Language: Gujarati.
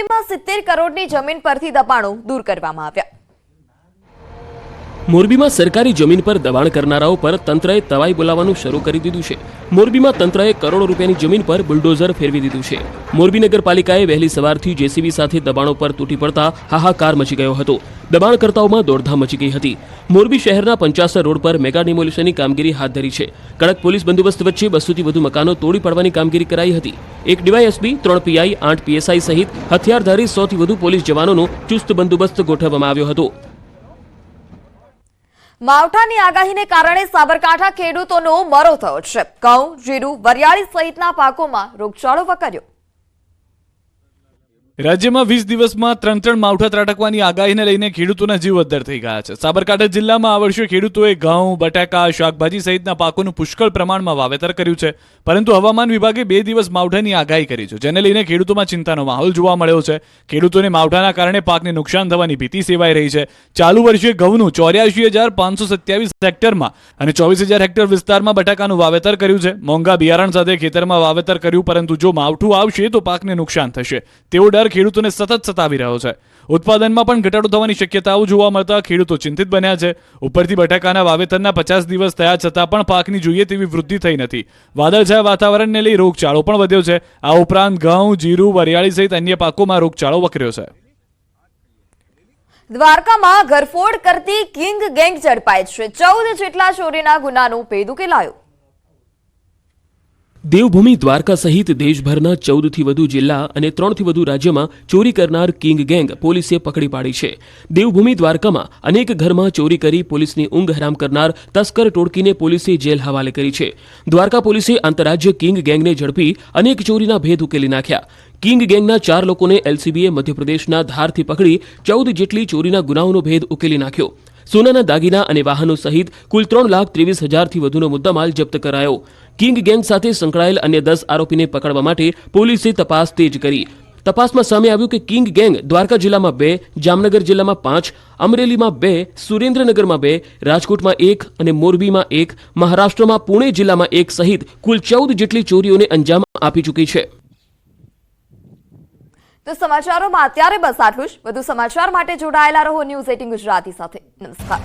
મોરબીમાં સિત્તેર કરોડની જમીન પરથી દબાણો દૂર કરવામાં આવ્યા. મોરબીમાં સરકારી જમીન પર દબાણ કરનારાઓ પર તંત્રએ તવાઈ બોલાવવાનું શરૂ કરી દીધું છે. મોરબીમાં તંત્રએ કરોડો રૂપિયાની જમીન પર બુલડોઝર ફેરવી દીધું છે. મોરબી નગરપાલિકાએ વહેલી સવારથી જેસીબી સાથે દબાણો પર તૂટી પડતા હાહાકાર મચી ગયો હતો. દબાણકર્તાઓમાં દોડધામ મચી ગઈ હતી. મોરબી શહેરના પંચાસર રોડ પર મેગા ડિમોલિશનની કામગીરી હાથ ધરી છે. કડક પોલીસ બંદોબસ્ત વચ્ચે બસોથી વધુ મકાનો તોડી પાડવાની કામગીરી કરાઈ હતી. એક ડીવાયએસપી, ત્રણ પીઆઈ, આઠ પીએસઆઈ સહિત હથિયારધારી સોથી વધુ પોલીસ જવાનોનો ચુસ્ત બંદોબસ્ત ગોઠવવામાં આવ્યો હતો. માવઠાની આગાહીને કારણે સાબરકાંઠા ખેડૂતોનો મરો થયો છે. ઘઉં, જીરું, વરિયાળી સહિતના પાકોમાં રોગચાળો વકર્યો. રાજ્યમાં વીસ દિવસમાં ત્રણ ત્રણ માવઠા ત્રાટકવાની આગાહીને લઈને ખેડૂતોના જીવ અદ્ધર થઈ ગયા છે. સાબરકાંઠા જિલ્લામાં આ વર્ષે ખેડૂતોએ ઘઉં, બટાકા, શાકભાજી સહિતના પાકોનું પુષ્કળ પ્રમાણમાં વાવેતર કર્યું છે. પરંતુ હવામાન વિભાગે બે દિવસ માવઠાની આગાહી કરી છે, જેને લઈને ખેડૂતોમાં ચિંતાનો માહોલ જોવા મળ્યો છે. ખેડૂતોને માવઠાના કારણે પાકને નુકસાન થવાની ભીતિ સેવાઈ રહી છે. ચાલુ વર્ષે ઘઉંનું ચોર્યાસી હજાર પાંચસો સત્યાવીસ હેક્ટરમાં અને ચોવીસ હજાર હેક્ટર વિસ્તારમાં બટાકાનું વાવેતર કર્યું છે. મોંઘા બિયારણ સાથે ખેતરમાં વાવેતર કર્યું, પરંતુ જો માવઠું આવશે તો પાકને નુકસાન થશે. તેવો ડર ખેડૂતોને સતત સતાવી રહ્યો છે. ઉત્પાદનમાં પણ ઘટાડો થવાની શક્યતાઓ જોવા મળતા ખેડૂતો ચિંતિત બન્યા છે. ઉપરથી બટાકાના વાવેતરના પચાસ દિવસ થયા છતાં પણ પાકની જોઈએ તેવી વૃદ્ધિ થઈ નથી. વાદળછાયા વાતાવરણને લઈ રોગચાળો પણ વધ્યો છે. આ ઉપરાંત ઘઉં, જીરું, વરિયાળી સહિત અન્ય પાકોમાં રોગચાળો વકર્યો છે. દ્વારકામાં ઘરફોડ કરતી કિંગ ગેંગ ઝડપાઈ છે. ચૌદ જેટલા ચોરીના ગુનાનો ભેદ ઉકેલાયો. દેવભૂમિ દ્વારકા સહિત દેશભરના ચૌદથી વધુ જિલ્લા અને ત્રણથી વધુ રાજ્યમાં ચોરી કરનાર કિંગ ગેંગ પોલીસે પકડી પાડી છે. દેવભૂમિ દ્વારકામાં અનેક ઘરમાં ચોરી કરી પોલીસની ઊંઘ હરામ કરનાર તસ્કર ટોળકીને પોલીસે જેલ હવાલે કરી છે. દ્વારકા પોલીસે આંતરરાજ્ય કિંગ ગેંગને ઝડપી અનેક ચોરીના ભેદ ઉકેલી નાખ્યા. કિંગ ગેંગના ચાર લોકોને એલસીબીએ મધ્યપ્રદેશના ધારથી પકડી ચૌદ જેટલી ચોરીના ગુનાઓનો ભેદ ઉકેલી નાખ્યો. સોનાના દાગીના અને વાહનો સહિત કુલ ત્રણ લાખ ત્રેવીસ હજારથી વધુનો મુદ્દામાલ જપ્ત કરાયો. કિંગ ગેંગ સાથે સંકળાયેલ અન્ય દસ આરોપીને પકડવા માટે પોલીસે તપાસ તેજ કરી. તપાસમાં સામે આવ્યું કે કિંગ ગેંગ દ્વારકા જિલ્લામાં બે, જામનગર જિલ્લામાં પાંચ, અમરેલીમાં બે, સુરેન્દ્રનગરમાં બે, રાજકોટમાં એક અને મોરબીમાં એક, મહારાષ્ટ્રમાં પુણે જિલ્લામાં એક સહિત કુલ ચૌદ જેટલી ચોરીઓને અંજામ આપી ચૂકી છે. તો સમાચારોમાં અત્યારે બસ આટલું જ. વધુ સમાચાર માટે જોડાયેલા રહો ન્યૂઝ એટીન ગુજરાતી સાથે. なんですか？